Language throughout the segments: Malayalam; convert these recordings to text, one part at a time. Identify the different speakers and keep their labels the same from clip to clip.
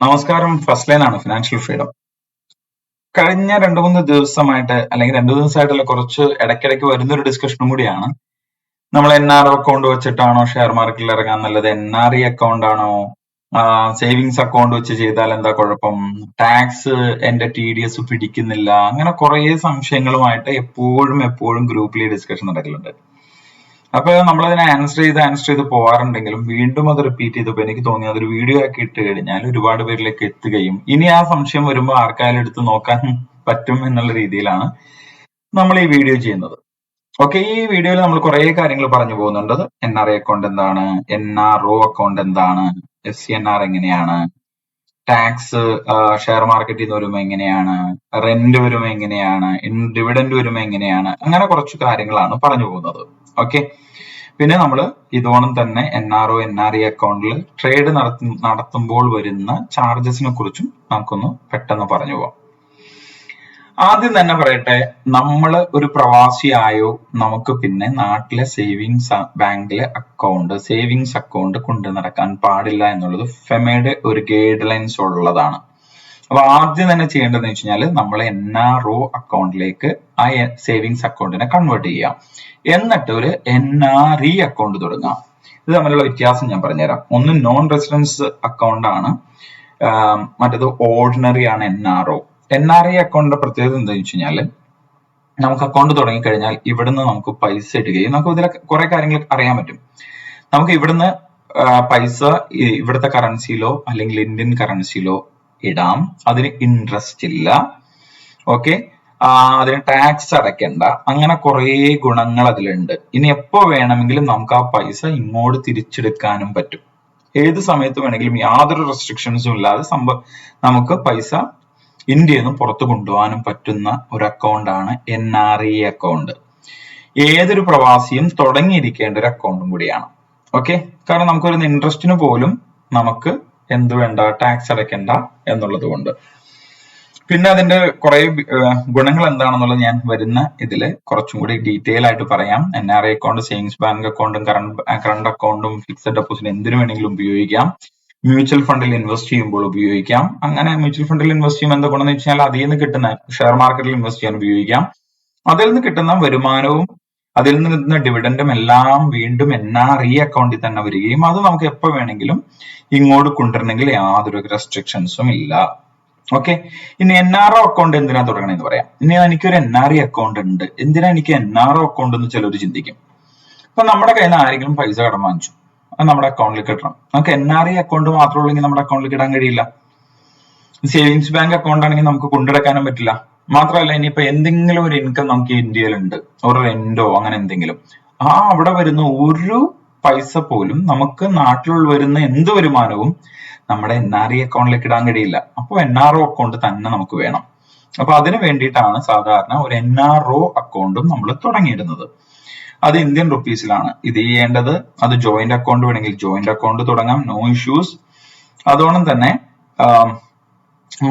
Speaker 1: നമസ്കാരം ഫസ്റ്റ് ലൈൻ ആണ് ഫിനാൻഷ്യൽ ഫ്രീഡം കഴിഞ്ഞ രണ്ടു മൂന്ന് ദിവസമായിട്ട് അല്ലെങ്കിൽ രണ്ടു ദിവസമായിട്ടുള്ള കുറച്ച് ഇടയ്ക്കിടയ്ക്ക് വരുന്ന ഒരു ഡിസ്കഷനും കൂടിയാണ് നമ്മൾ എൻ ആർ അക്കൗണ്ട് വെച്ചിട്ടാണോ ഷെയർ മാർക്കറ്റിൽ ഇറങ്ങാൻ നല്ലത്? എൻ ആർ ഇ അക്കൗണ്ട് ആണോ? സേവിങ്സ് അക്കൗണ്ട് വെച്ച് ചെയ്താൽ എന്താ കുഴപ്പം? ടാക്സ് എന്റെ ടി ഡി എസ് പിടിക്കുന്നില്ല. അങ്ങനെ കുറെ സംശയങ്ങളുമായിട്ട് എപ്പോഴും എപ്പോഴും ഗ്രൂപ്പിൽ ഡിസ്കഷൻ നടക്കലുണ്ട്. അപ്പൊ നമ്മളതിനെ ആൻസർ ചെയ്ത് ആൻസർ ചെയ്ത് പോവാറുണ്ടെങ്കിലും വീണ്ടും അത് റിപ്പീറ്റ് ചെയ്തപ്പോ എനിക്ക് തോന്നി അതൊരു വീഡിയോ ആക്കി ഇട്ട് കഴിഞ്ഞാൽ ഒരുപാട് പേരിലേക്ക് എത്തുകയും ഇനി ആ സംശയം വരുമ്പോൾ ആർക്കായാലും എടുത്ത് നോക്കാൻ പറ്റും എന്നുള്ള രീതിയിലാണ് നമ്മൾ ഈ വീഡിയോ ചെയ്യുന്നത്. ഓക്കെ ഈ വീഡിയോയിൽ നമ്മൾ കുറെ കാര്യങ്ങൾ പറഞ്ഞു പോകുന്നുണ്ട്. എൻ ആർ ഐ അക്കൗണ്ട് എന്താണ്? എൻ ആർ ഒ അക്കൗണ്ട് എന്താണ്? എസ് സി എൻ ആർ എങ്ങനെയാണ്? ടാക്സ് ഷെയർ മാർക്കറ്റിൽ നിന്ന് വരുമ്പോൾ എങ്ങനെയാണ്? റെന്റ് വരുമ്പോൾ എങ്ങനെയാണ്? ഡിവിഡൻഡ് വരുമ്പോൾ എങ്ങനെയാണ്? അങ്ങനെ കുറച്ച് കാര്യങ്ങളാണ് പറഞ്ഞു പോകുന്നത്. ഓക്കെ പിന്നെ നമ്മൾ ഇതോണം തന്നെ N R O N R E അക്കൗണ്ടിൽ ട്രേഡ് നടത്തുമ്പോൾ വരുന്ന ചാർജസിനെ കുറിച്ചും നമുക്കൊന്ന് പെട്ടെന്ന് പറഞ്ഞു പോവാം. ആദ്യം തന്നെ പറയട്ടെ നമ്മൾ ഒരു പ്രവാസിയായോ നമുക്ക് പിന്നെ നാട്ടിലെ സേവിങ്സ് ബാങ്കിലെ അക്കൗണ്ട് സേവിങ്സ് അക്കൗണ്ട് കൊണ്ടു നടക്കാൻ പാടില്ല എന്നുള്ളത് ഫെമയുടെ ഒരു ഗൈഡ് ലൈൻസ് ഉള്ളതാണ്. അപ്പൊ ആദ്യം തന്നെ ചെയ്യേണ്ടതെന്ന് വെച്ച് കഴിഞ്ഞാൽ നമ്മൾ എൻ ആർ ഒ അക്കൗണ്ടിലേക്ക് ആ സേവിങ്സ് അക്കൗണ്ടിനെ കൺവേർട്ട് ചെയ്യാം. എന്നിട്ട് ഒരു എൻ ആർ ഇ അക്കൗണ്ട് തുടങ്ങാം. ഇത് തമ്മിലുള്ള വ്യത്യാസം ഞാൻ പറഞ്ഞുതരാം. ഒന്ന് നോൺ റെസിഡൻസ് അക്കൗണ്ട് ആണ് മറ്റേത് ഓർഡിനറി ആണ് N R O N R I അക്കൗണ്ടിന്റെ പ്രത്യേകത എന്താണെന്ന് വെച്ച് കഴിഞ്ഞാൽ നമുക്ക് അക്കൗണ്ട് തുടങ്ങിക്കഴിഞ്ഞാൽ ഇവിടുന്ന് നമുക്ക് പൈസ ഇടുകയും നമുക്ക് ഇതിലെ കുറെ കാര്യങ്ങൾ അറിയാൻ പറ്റും. നമുക്ക് ഇവിടുന്ന് പൈസ ഇവിടുത്തെ കറൻസിയിലോ അല്ലെങ്കിൽ ഇന്ത്യൻ കറൻസിയിലോ ഇടാം. അതിന് ഇൻട്രസ്റ്റ് ഇല്ല. ഓക്കെ അതിന് ടാക്സ് അടയ്ക്കണ്ട. അങ്ങനെ കുറേ ഗുണങ്ങൾ അതിലുണ്ട്. ഇനി എപ്പോ വേണമെങ്കിലും നമുക്ക് ആ പൈസ ഇങ്ങോട്ട് തിരിച്ചെടുക്കാനും പറ്റും. ഏത് സമയത്ത് വേണമെങ്കിലും യാതൊരു റെസ്ട്രിക്ഷൻസും ഇല്ലാതെ സംഭവം നമുക്ക് പൈസ ഇന്ത്യയിൽ നിന്ന് പുറത്തു കൊണ്ടുപോകാനും പറ്റുന്ന ഒരു അക്കൗണ്ടാണ് എൻ ആർ ഇ അക്കൗണ്ട് ഏതൊരു പ്രവാസിയും തുടങ്ങിയിരിക്കേണ്ട ഒരു അക്കൗണ്ടും കൂടിയാണ്. ഓക്കെ കാരണം നമുക്കൊരു ഇൻട്രസ്റ്റിന് പോലും നമുക്ക് എന്ത് വേണ്ട ടാക്സ് അടയ്ക്കണ്ട എന്നുള്ളത് കൊണ്ട്. പിന്നെ അതിന്റെ കുറെ ഗുണങ്ങൾ എന്താണെന്നുള്ളത് ഞാൻ വരുന്ന ഇതിൽ കുറച്ചും കൂടി ഡീറ്റെയിൽ ആയിട്ട് പറയാം. N R I account savings bank അക്കൗണ്ടും കറണ്ട് കറണ്ട് അക്കൗണ്ടും ഫിക്സഡ് ഡെപ്പോസിറ്റ് എന്തിനു വേണമെങ്കിലും ഉപയോഗിക്കാം. മ്യൂച്വൽ ഫണ്ടിൽ ഇൻവെസ്റ്റ് ചെയ്യുമ്പോൾ ഉപയോഗിക്കാം. അങ്ങനെ മ്യൂച്വൽ ഫണ്ടിൽ ഇൻവെസ്റ്റ് ചെയ്യുമ്പോൾ എന്താ ഗുണമെന്ന് വെച്ചാൽ അതിൽ നിന്ന് കിട്ടുന്ന ഷെയർ മാർക്കറ്റിൽ ഇൻവെസ്റ്റ് ചെയ്യാൻ ഉപയോഗിക്കാം. അതിൽ നിന്ന് കിട്ടുന്ന വരുമാനവും അതിൽ നിന്ന് കിട്ടുന്ന ഡിവിഡൻഡും എല്ലാം വീണ്ടും എൻ ആർ ഇ അക്കൗണ്ടിൽ തന്നെ വരികയും അത് നമുക്ക് എപ്പോ വേണമെങ്കിലും ഇങ്ങോട്ട് കൊണ്ടുവരണമെങ്കിൽ യാതൊരു റെസ്ട്രിക്ഷൻസും ഇല്ല. ഓക്കെ ഇനി എൻ ആർ ഒ അക്കൗണ്ട് എന്തിനാ തുടങ്ങണമെന്ന് പറയാം. ഇനി എനിക്കൊരു എൻ ആർ ഇ അക്കൗണ്ട് ഉണ്ട്. എന്തിനാ എനിക്ക് എൻ ആർ ഒ അക്കൗണ്ട് എന്ന് ചിലർ ചിന്തിക്കും? അപ്പൊ നമ്മുടെ കയ്യിൽ നിന്ന് ആരെങ്കിലും പൈസ കടം വാങ്ങിച്ചു. അത് നമ്മുടെ അക്കൗണ്ടിലേക്ക് കിട്ടണം. നമുക്ക് എൻ ആർ ഐ അക്കൗണ്ട് മാത്രമുള്ളെങ്കിൽ നമ്മുടെ അക്കൗണ്ടിലേക്ക് ഇടാൻ കഴിയില്ല. സേവിങ്സ് ബാങ്ക് അക്കൗണ്ട് ആണെങ്കിൽ നമുക്ക് കൊണ്ടെടുക്കാനും പറ്റില്ല. മാത്രമല്ല ഇനിയിപ്പോ എന്തെങ്കിലും ഒരു ഇൻകം നമുക്ക് ഇന്ത്യയിലുണ്ട് ഒരു റെന്റോ അങ്ങനെ എന്തെങ്കിലും. ആ അവിടെ വരുന്ന ഒരു പൈസ പോലും നമുക്ക് നാട്ടിൽ വരുന്ന എന്ത് വരുമാനവും നമ്മുടെ എൻ ആർ ഐ അക്കൗണ്ടിലേക്ക് ഇടാൻ കഴിയില്ല. അപ്പോൾ എൻ ആർ ഒ അക്കൗണ്ട് തന്നെ നമുക്ക് വേണം. അപ്പൊ അതിനു വേണ്ടിയിട്ടാണ് സാധാരണ ഒരു എൻ ആർ ഒ അക്കൗണ്ടും നമ്മൾ തുടങ്ങിയിടുന്നത്. അത് ഇന്ത്യൻ റുപ്പീസിലാണ് ഇത് ചെയ്യേണ്ടത് അത് ജോയിന്റ് അക്കൗണ്ട് വേണമെങ്കിൽ ജോയിന്റ് അക്കൗണ്ട് തുടങ്ങാം. നോ ഇഷ്യൂസ് അതോടൊപ്പം തന്നെ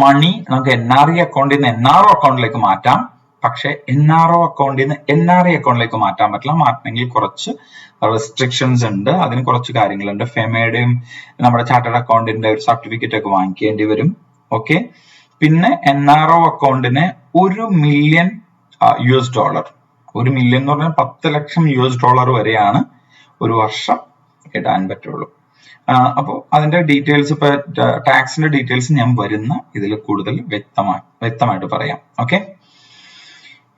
Speaker 1: മണി നമുക്ക് എൻ ആർ ഇ അക്കൗണ്ടിൽ നിന്ന് എൻ ആർ ഒ അക്കൗണ്ടിലേക്ക് മാറ്റാം. പക്ഷെ എൻ ആർ ഒ അക്കൗണ്ടിൽ നിന്ന് എൻ ആർ ഐ അക്കൗണ്ടിലേക്ക് മാറ്റാൻ പറ്റില്ല. മാറ്റണമെങ്കിൽ കുറച്ച് റെസ്ട്രിക്ഷൻസ് ഉണ്ട്. അതിന് കുറച്ച് കാര്യങ്ങളുണ്ട്. ഫെമയുടെയും നമ്മുടെ ചാർട്ടേഡ് അക്കൗണ്ടിന്റെ ഒരു സർട്ടിഫിക്കറ്റ് ഒക്കെ വാങ്ങിക്കേണ്ടി വരും. ഓക്കെ പിന്നെ എൻ ആർ ഒ അക്കൗണ്ടിന് ഒരു മില്യൺ യു എസ് ഡോളർ ഒരു മില്യൺ എന്ന് പറഞ്ഞാൽ പത്ത് ലക്ഷം യു എസ് ഡോളർ വരെയാണ് ഒരു വർഷം ഇടാൻ പറ്റുള്ളൂ. അപ്പോൾ അതിന്റെ ഡീറ്റെയിൽസ് ഇപ്പൊ ടാക്സിന്റെ ഡീറ്റെയിൽസ് ഞാൻ വരുന്ന ഇതിൽ കൂടുതൽ വ്യക്തമായി വ്യക്തമായിട്ട് പറയാം. ഓക്കെ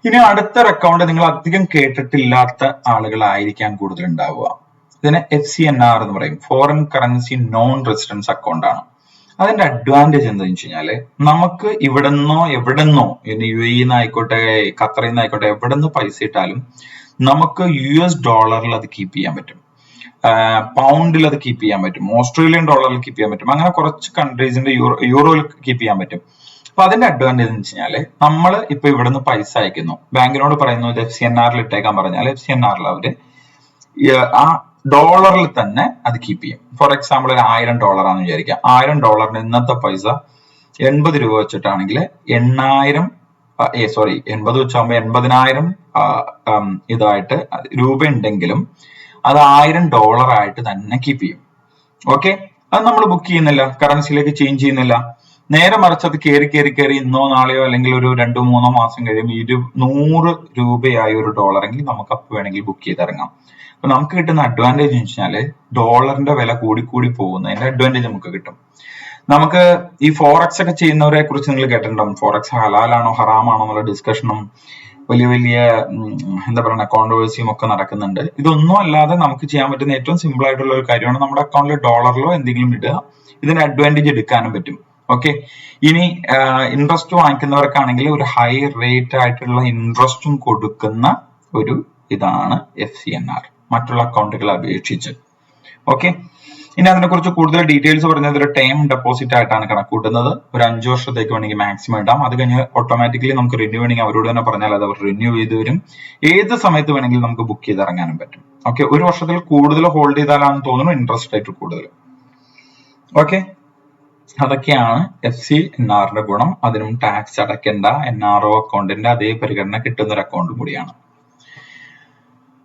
Speaker 1: ഇനി അടുത്ത അക്കൗണ്ട് നിങ്ങൾ അധികം കേട്ടിട്ടില്ലാത്ത ആളുകളായിരിക്കാം കൂടുതൽ ഉണ്ടാവുക ഇതിന് എഫ് സി എൻ ആർ എന്ന് പറയും. Foreign currency non residence account ആണ്. അതിന്റെ അഡ്വാന്റേജ് എന്താണെന്ന് വെച്ച് കഴിഞ്ഞാൽ നമുക്ക് ഇവിടെന്നോ എവിടെന്നോ യു എ ആയിക്കോട്ടെ ഖത്തറിൽ നിന്നായിക്കോട്ടെ എവിടെന്ന് പൈസ ഇട്ടാലും നമുക്ക് യു എസ് ഡോളറിൽ അത് കീപ്പ് ചെയ്യാൻ പറ്റും. പൗണ്ടിൽ അത് കീപ്പ് ചെയ്യാൻ പറ്റും. ഓസ്ട്രേലിയൻ ഡോളറിൽ കീപ്പ് ചെയ്യാൻ പറ്റും. അങ്ങനെ കുറച്ച് കൺട്രീസിന്റെ യൂറോ യൂറോയിൽ കീപ്പ് ചെയ്യാൻ പറ്റും. അപ്പൊ അതിന്റെ അഡ്വാന്റേജ് എന്ന് വെച്ച് കഴിഞ്ഞാൽ നമ്മൾ ഇപ്പൊ ഇവിടുന്ന് പൈസ അയക്കുന്നു. ബാങ്കിനോട് പറയുന്നു എഫ് സി എൻ ആറിൽ ഇട്ടേക്കാൻ പറഞ്ഞാൽ എഫ് സി എൻ ആറിൽ അവർ ആ ഡോളറിൽ തന്നെ അത് കീപ്പ് ചെയ്യും. ഫോർ എക്സാമ്പിൾ ഒരു ആയിരം ഡോളർ ആണെന്ന് വിചാരിക്കുക. ആയിരം ഡോളറിന് ഇന്നത്തെ പൈസ എൺപത് രൂപ വെച്ചിട്ടാണെങ്കിൽ എണ്ണായിരം ഏ സോറി എൺപത് വെച്ചാകുമ്പോൾ എൺപതിനായിരം ഇതായിട്ട് രൂപ ഉണ്ടെങ്കിലും അത് ആയിരം ഡോളർ ആയിട്ട് തന്നെ കീപ്പ് ചെയ്യും. ഓക്കെ അത് നമ്മൾ ബുക്ക് ചെയ്യുന്നില്ല. കറൻസിയിലേക്ക് ചേഞ്ച് ചെയ്യുന്നില്ല. നേരെ മറിച്ച് അത് കയറി കയറി കയറി ഇന്നോ നാളെയോ അല്ലെങ്കിൽ ഒരു രണ്ടോ മൂന്നോ മാസം കഴിയുമ്പോൾ ഇരു നൂറ് രൂപയായ ഒരു ഡോളറെങ്കിൽ നമുക്ക് അപ്പ് വേണമെങ്കിൽ ബുക്ക് ചെയ്തിറങ്ങാം. നമുക്ക് കിട്ടുന്ന അഡ്വാന്റേജ് എന്ന് വെച്ചാൽ ഡോളറിന്റെ വില കൂടിക്കൂടി പോകുന്നതിന്റെ അഡ്വാന്റേജ് നമുക്ക് കിട്ടും. നമുക്ക് ഈ ഫോറക്സ് ഒക്കെ ചെയ്യുന്നവരെ കുറിച്ച് നിങ്ങൾ കേട്ടിട്ടുണ്ടാവും. ഫോറക്സ് ഹലാലാണോ ഹറാമാണോ എന്നുള്ള ഡിസ്കഷനും വലിയ വലിയ എന്താ പറയുക കോൺട്രവേഴ്സിയും ഒക്കെ നടക്കുന്നുണ്ട്. ഇതൊന്നും അല്ലാതെ നമുക്ക് ചെയ്യാൻ പറ്റുന്ന ഏറ്റവും സിമ്പിൾ ആയിട്ടുള്ള ഒരു കാര്യമാണ് നമ്മുടെ അക്കൗണ്ടിൽ ഡോളറിലോ എന്തെങ്കിലും ഇടുക. ഇതിന് അഡ്വാന്റേജ് എടുക്കാനും പറ്റും. ഓക്കെ ഇനി ഇൻട്രസ്റ്റ് വാങ്ങിക്കുന്നവർക്കാണെങ്കിൽ ഒരു ഹൈ റേറ്റ് ആയിട്ടുള്ള ഇൻട്രസ്റ്റും കൊടുക്കുന്ന ഒരു ഇതാണ് എഫ് സി എൻ ആർ മറ്റുള്ള അക്കൗണ്ടുകളെ അപേക്ഷിച്ച്. ഓക്കെ ഇനി അതിനെ അതിനെക്കുറിച്ച് കൂടുതൽ ഡീറ്റെയിൽസ് പറഞ്ഞത് ഒരു ടൈം ഡെപ്പോസിറ്റ് ആയിട്ടാണ് കണക്കൂട്ടുന്നത് ഒരു അഞ്ചു വർഷത്തേക്ക് വേണമെങ്കിൽ മാക്സിമം ഇടാം. അത് കഴിഞ്ഞ് ഓട്ടോമാറ്റിക്കലി നമുക്ക് റിന്യൂ വേണമെങ്കിൽ അവരോട് തന്നെ പറഞ്ഞാൽ അത് അവർ റിന്യൂ ചെയ്ത് വരും. ഏത് സമയത്ത് വേണമെങ്കിലും നമുക്ക് ബുക്ക് ചെയ്ത് ഇറങ്ങാനും പറ്റും. ഓക്കെ ഒരു വർഷത്തിൽ കൂടുതൽ ഹോൾഡ് ചെയ്താലാണെന്ന് തോന്നുന്നു ഇൻട്രസ്റ്റ് റേറ്റ് കൂടുതൽ. ഓക്കെ അതൊക്കെയാണ് എഫ് സി എൻ ആറിന്റെ ഗുണം. അതിനും ടാക്സ് അടയ്ക്കേണ്ട. എൻ ആർ ഒ അക്കൗണ്ടിന്റെ അതേ പരിഗണന കിട്ടുന്ന ഒരു അക്കൗണ്ടും കൂടിയാണ്.